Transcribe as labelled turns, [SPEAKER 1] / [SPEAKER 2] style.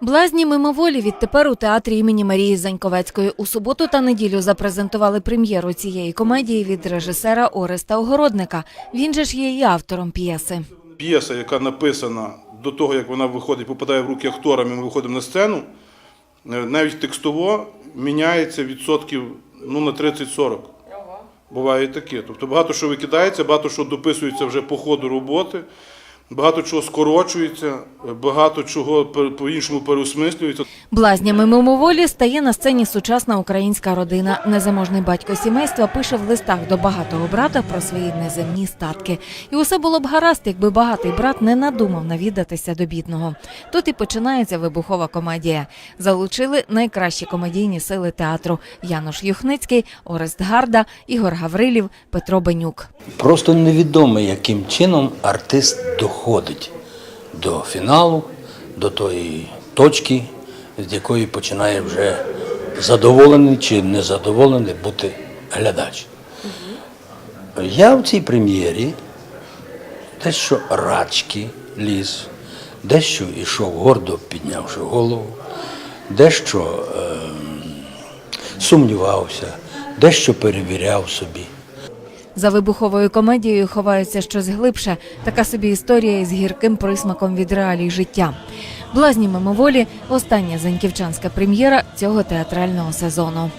[SPEAKER 1] Блазні мимоволі відтепер у театрі імені Марії Заньковецької у суботу та неділю запрезентували прем'єру цієї комедії від режисера Ореста Огородника. Він же ж є і автором п'єси.
[SPEAKER 2] П'єса, яка написана до того, як вона виходить, попадає в руки акторам, і ми виходимо на сцену, е, навіть текстово міняється відсотків ну, на 30-40. Буває і таке. Тобто багато що викидається, багато що дописується вже по ходу роботи, багато чого скорочується, багато чого по-іншому переосмислюється.
[SPEAKER 1] Блазнями мимоволі стає на сцені сучасна українська родина. Незаможний батько сімейства пише в листах до багатого брата про свої неземні статки. І усе було б гаразд, якби багатий брат не надумав навідатися до бідного. Тут і починається вибухова комедія. Залучили найкращі комедійні сили театру: Януш Юхницький, Орест Гарда, Ігор Гаврилів, Петро Бенюк.
[SPEAKER 3] Просто невідомо, яким чином артист доходить до фіналу, до тої точки, з якої починає вже задоволений чи незадоволений бути глядач. Я в цій прем'єрі дещо рачки ліз, дещо йшов гордо піднявши голову, дещо ем, сумнівався, дещо перевіряв собі.
[SPEAKER 1] За вибуховою комедією ховається щось глибше, така собі історія із гірким присмаком від реалій життя. Блазні мимоволі остання заньківчанська прем'єра цього театрального сезону.